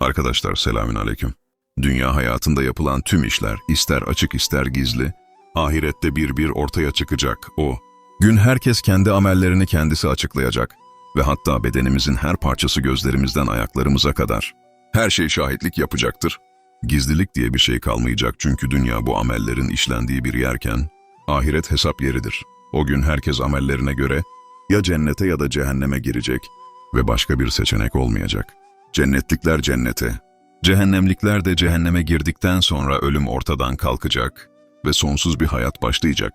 Arkadaşlar selamün aleyküm. Dünya hayatında yapılan tüm işler, ister açık ister gizli, ahirette bir bir ortaya çıkacak o. Gün herkes kendi amellerini kendisi açıklayacak ve hatta bedenimizin her parçası gözlerimizden ayaklarımıza kadar. Her şey şahitlik yapacaktır. Gizlilik diye bir şey kalmayacak çünkü dünya bu amellerin işlendiği bir yerken, ahiret hesap yeridir. O gün herkes amellerine göre ya cennete ya da cehenneme girecek ve başka bir seçenek olmayacak. Cennetlikler cennete, cehennemlikler de cehenneme girdikten sonra ölüm ortadan kalkacak ve sonsuz bir hayat başlayacak.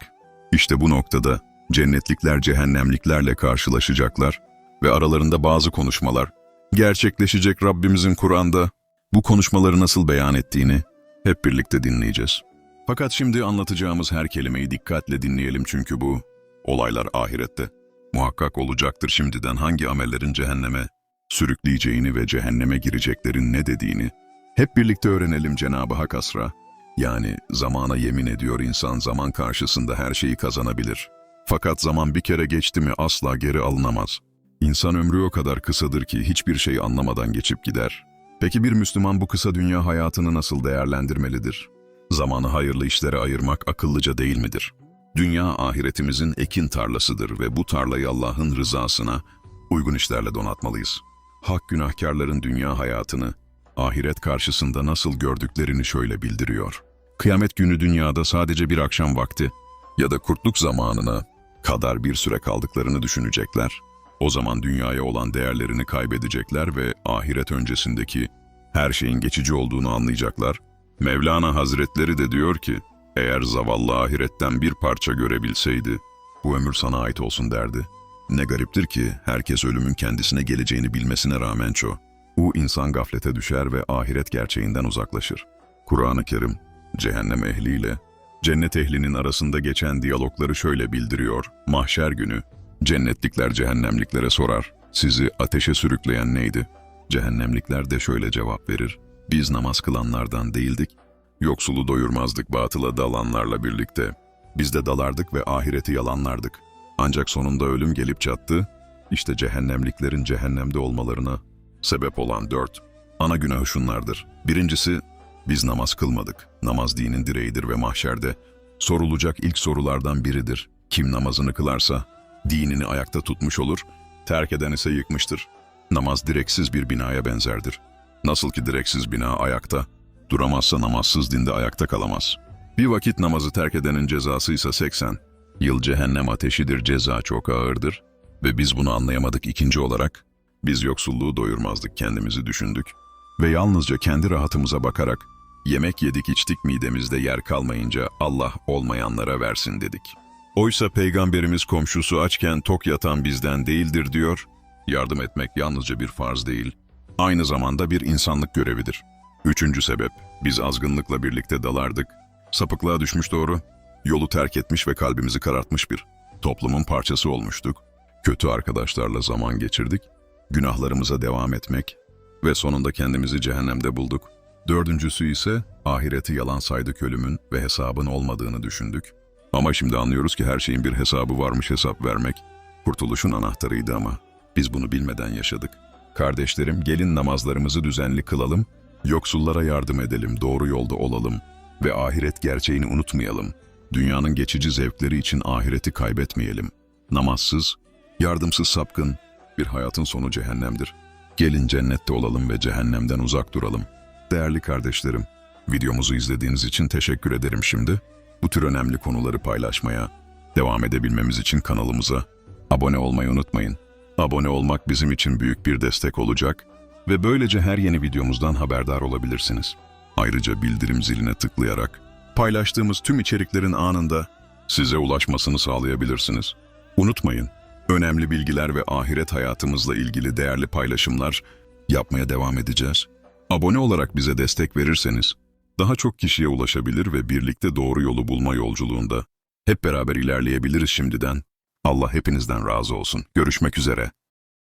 İşte bu noktada cennetlikler cehennemliklerle karşılaşacaklar ve aralarında bazı konuşmalar gerçekleşecek Rabbimizin Kur'an'da bu konuşmaları nasıl beyan ettiğini hep birlikte dinleyeceğiz. Fakat şimdi anlatacağımız her kelimeyi dikkatle dinleyelim çünkü bu olaylar ahirette. Muhakkak olacaktır şimdiden hangi amellerin cehenneme sürükleyeceğini ve cehenneme gireceklerin ne dediğini. Hep birlikte öğrenelim Cenab-ı Hak asra. Yani zamana yemin ediyor insan zaman karşısında her şeyi kazanabilir. Fakat zaman bir kere geçti mi asla geri alınamaz. İnsan ömrü o kadar kısadır ki hiçbir şey anlamadan geçip gider. Peki bir Müslüman bu kısa dünya hayatını nasıl değerlendirmelidir? Zamanı hayırlı işlere ayırmak akıllıca değil midir? Dünya ahiretimizin ekin tarlasıdır ve bu tarlayı Allah'ın rızasına uygun işlerle donatmalıyız. Hak günahkarların dünya hayatını, ahiret karşısında nasıl gördüklerini şöyle bildiriyor. Kıyamet günü dünyada sadece bir akşam vakti ya da kurtluk zamanına kadar bir süre kaldıklarını düşünecekler. O zaman dünyaya olan değerlerini kaybedecekler ve ahiret öncesindeki her şeyin geçici olduğunu anlayacaklar. Mevlana Hazretleri de diyor ki, eğer zavallı ahiretten bir parça görebilseydi, bu ömür sana ait olsun derdi. Ne gariptir ki herkes ölümün kendisine geleceğini bilmesine rağmen ço. O insan gaflete düşer ve ahiret gerçeğinden uzaklaşır. Kur'an-ı Kerim, cehennem ehliyle, cennet ehlinin arasında geçen diyalogları şöyle bildiriyor. Mahşer günü, cennetlikler cehennemliklere sorar, sizi ateşe sürükleyen neydi? Cehennemlikler de şöyle cevap verir, biz namaz kılanlardan değildik, yoksulu doyurmazdık batıla dalanlarla birlikte. Biz de dalardık ve ahireti yalanlardık. Ancak sonunda ölüm gelip çattı, işte cehennemliklerin cehennemde olmalarına sebep olan dört. Ana günahı şunlardır. Birincisi, biz namaz kılmadık. Namaz dinin direğidir ve mahşerde sorulacak ilk sorulardan biridir. Kim namazını kılarsa dinini ayakta tutmuş olur, terk eden ise yıkmıştır. Namaz direksiz bir binaya benzerdir. Nasıl ki direksiz bina ayakta, duramazsa namazsız dinde ayakta kalamaz. Bir vakit namazı terk edenin cezası ise 80. Yıl cehennem ateşidir, ceza çok ağırdır. Ve biz bunu anlayamadık ikinci olarak. Biz yoksulluğu doyurmazdık, kendimizi düşündük. Ve yalnızca kendi rahatımıza bakarak, yemek yedik içtik midemizde yer kalmayınca Allah olmayanlara versin dedik. Oysa Peygamberimiz komşusu açken tok yatan bizden değildir diyor, yardım etmek yalnızca bir farz değil, aynı zamanda bir insanlık görevidir. Üçüncü sebep, biz azgınlıkla birlikte dalardık, sapıklığa düşmüş doğru, yolu terk etmiş ve kalbimizi karartmış bir toplumun parçası olmuştuk. Kötü arkadaşlarla zaman geçirdik, günahlarımıza devam etmek ve sonunda kendimizi cehennemde bulduk. Dördüncüsü ise ahireti yalan saydık ölümün ve hesabın olmadığını düşündük. Ama şimdi anlıyoruz ki her şeyin bir hesabı varmış hesap vermek. Kurtuluşun anahtarıydı ama biz bunu bilmeden yaşadık. Kardeşlerim gelin namazlarımızı düzenli kılalım, yoksullara yardım edelim, doğru yolda olalım ve ahiret gerçeğini unutmayalım. Dünyanın geçici zevkleri için ahireti kaybetmeyelim. Namazsız, yardımsız sapkın bir hayatın sonu cehennemdir. Gelin cennette olalım ve cehennemden uzak duralım. Değerli kardeşlerim, videomuzu izlediğiniz için teşekkür ederim şimdi. Bu tür önemli konuları paylaşmaya, devam edebilmemiz için kanalımıza abone olmayı unutmayın. Abone olmak bizim için büyük bir destek olacak ve böylece her yeni videomuzdan haberdar olabilirsiniz. Ayrıca bildirim ziline tıklayarak paylaştığımız tüm içeriklerin anında size ulaşmasını sağlayabilirsiniz. Unutmayın, önemli bilgiler ve ahiret hayatımızla ilgili değerli paylaşımlar yapmaya devam edeceğiz. Abone olarak bize destek verirseniz daha çok kişiye ulaşabilir ve birlikte doğru yolu bulma yolculuğunda hep beraber ilerleyebiliriz şimdiden. Allah hepinizden razı olsun. Görüşmek üzere.